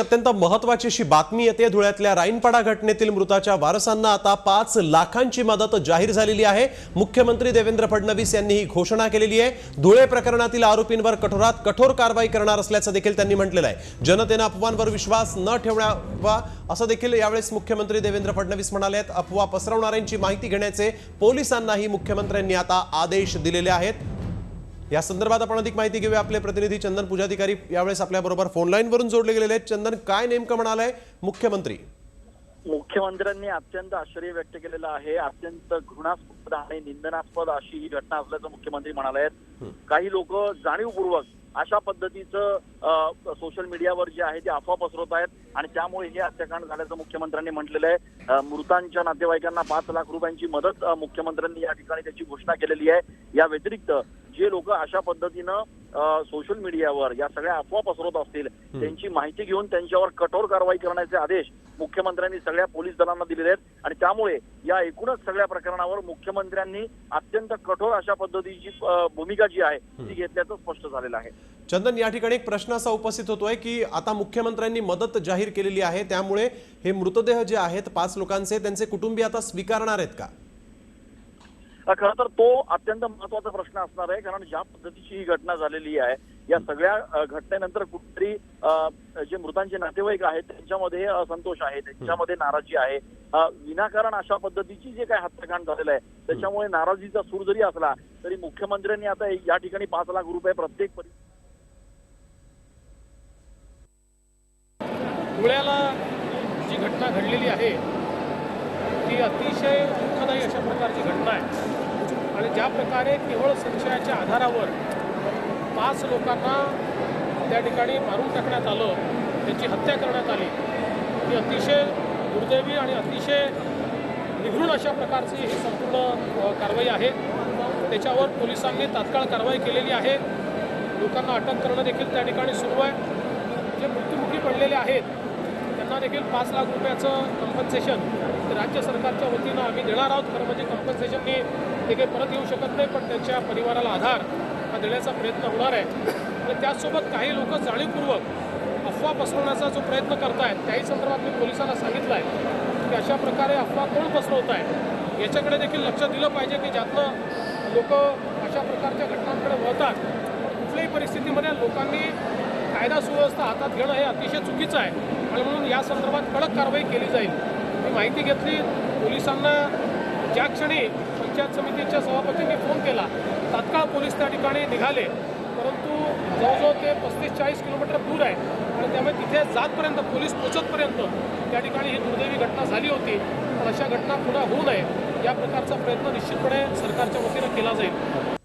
अत्यंत महत्वाची अशी बातमी येते. धुळ्यातल्या राईनपाडा घटनेतील मृताच्या वारसांना आता पाच लाखांची मदत जाहीर झालेली आहे. मुख्यमंत्री देवेंद्र फडणवीस यांनी ही घोषणा केलेली आहे. धुळे प्रकरणातील आरोपींवर कठोरात कठोर कारवाई करणार असल्याचं देखील त्यांनी म्हटलेलं आहे. जनतेनं अफवांवर विश्वास न ठेवण्यावा असं देखील यावेळेस मुख्यमंत्री देवेंद्र फडणवीस म्हणाले आहेत. अफवा पसरवणाऱ्यांची माहिती घेण्याचे पोलिसांनाही मुख्यमंत्र्यांनी आता आदेश दिलेले आहेत. या संदर्भात आपण अधिक माहिती घेऊया. आपले प्रतिनिधी चंदन पूजाधिकारी यावेळेस आपल्या बरोबर फोन लाईन वरून जोडले गेलेले आहेत. चंदन काय नेमकं म्हणालंय मुख्यमंत्री? मुख्यमंत्र्यांनी अत्यंत आश्चर्य व्यक्त केलेलं आहे. अत्यंत घृणास्पद आणि निंदनास्पद अशी ही घटना असल्याचं मुख्यमंत्री म्हणाले आहेत. काही लोक जाणीवपूर्वक अशा पद्धतीचं सोशल मीडियावर जे आहे ते अफवा पसरवत आहेत आणि त्यामुळे हे हत्याकांड झाल्याचं मुख्यमंत्र्यांनी म्हटलेलं आहे. मृतांच्या नातेवाईकांना पाच लाख रुपयांची मदत मुख्यमंत्र्यांनी या ठिकाणी त्याची घोषणा केलेली आहे. या व्यतिरिक्त जे लोक अशा पद्धतीनं सोशल मीडियावर या सगळ्या अफवा पसरवत असतील त्यांची माहिती घेऊन त्यांच्यावर कठोर कारवाई करण्याचे आदेश मुख्यमंत्र्यांनी सगळ्या पोलीस दलांना दिलेले आहेत. आणि त्यामुळे या एकूणच सगळ्या प्रकरणावर मुख्यमंत्र्यांनी अत्यंत कठोर अशा पद्धतीची भूमिका जी आहे ती घेतल्याचं स्पष्ट झालेलं आहे. चंदन या ठिकाणी एक प्रश्न असा उपस्थित होतोय की आता मुख्यमंत्र्यांनी मदत जाहीर केलेली आहे त्यामुळे हे मृतदेह जे आहेत पाच लोकांचे त्यांचे कुटुंबीय आता स्वीकारणार आहेत का? खरं तर तो अत्यंत महत्त्वाचा प्रश्न असणार आहे कारण ज्या पद्धतीची ही घटना झालेली आहे या सगळ्या घटनेनंतर कुठेतरी जे मृतांचे नातेवाईक आहेत त्यांच्यामध्ये असंतोष आहे त्यांच्यामध्ये नाराजी आहे. विनाकारण अशा पद्धतीची जे काही हत्याकांड झालेलं आहे त्याच्यामुळे नाराजीचा सूर जरी असला तरी मुख्यमंत्र्यांनी आता या ठिकाणी पाच लाख रुपये प्रत्येक परि- धुळ्याला जी घटना घडलेली आहे ती अतिशय दुःखदायी अशा प्रकारची घटना आहे. आणि ज्या प्रकारे केवळ संशयाच्या आधारावर पाच लोकांना त्या ठिकाणी मारून टाकण्यात आलं त्यांची हत्या करण्यात आली ही अतिशय दुर्दैवी आणि अतिशय निघृण अशा प्रकारची ही संपूर्ण कारवाई आहे. त्याच्यावर पोलिसांनी तात्काळ कारवाई केलेली आहे. लोकांना अटक करणं देखील त्या ठिकाणी सुरू आहे. जे मृत्युमुखी पडलेले आहेत देखील पाच लाख रुपयाचं कंपन्सेशन राज्य सरकारच्या वतीनं आम्ही देणार आहोत. खरं म्हणजे कंपन्सेशननी ते काही परत येऊ शकत नाही पण त्यांच्या परिवाराला आधार हा देण्याचा प्रयत्न होणार आहे. आणि त्याचसोबत काही लोक जाणीवपूर्वक अफवा पसरवण्याचा जो प्रयत्न करत आहेत त्याही संदर्भात मी पोलिसांना सांगितलं आहे की अशा प्रकारे अफवा कोण पसरवत आहे याच्याकडे देखील लक्ष दिलं पाहिजे की ज्यातनं लोक अशा प्रकारच्या घटनांकडे वळतात. कुठल्याही परिस्थितीमध्ये लोकांनी कायदा सुव्यवस्था हातात घेणं हे अतिशय चुकीचं आहे. आणि म्हणून या संदर्भात कडक कारवाई केली जाईल. मी माहिती घेतली. पोलिसांना ज्या क्षणी पंचायत समितीच्या सभापतींनी फोन केला तात्काळ पोलीस त्या ठिकाणी निघाले. परंतु जवळजवळ ते पस्तीस चाळीस किलोमीटर दूर आहे. आणि त्यामुळे तिथे जातपर्यंत पोलीस पोचतपर्यंत त्या ठिकाणी ही दुर्दैवी घटना झाली होती. पण अशा घटना पुन्हा होऊ नये या प्रकारचा प्रयत्न निश्चितपणे सरकारच्या वतीनं केला जाईल.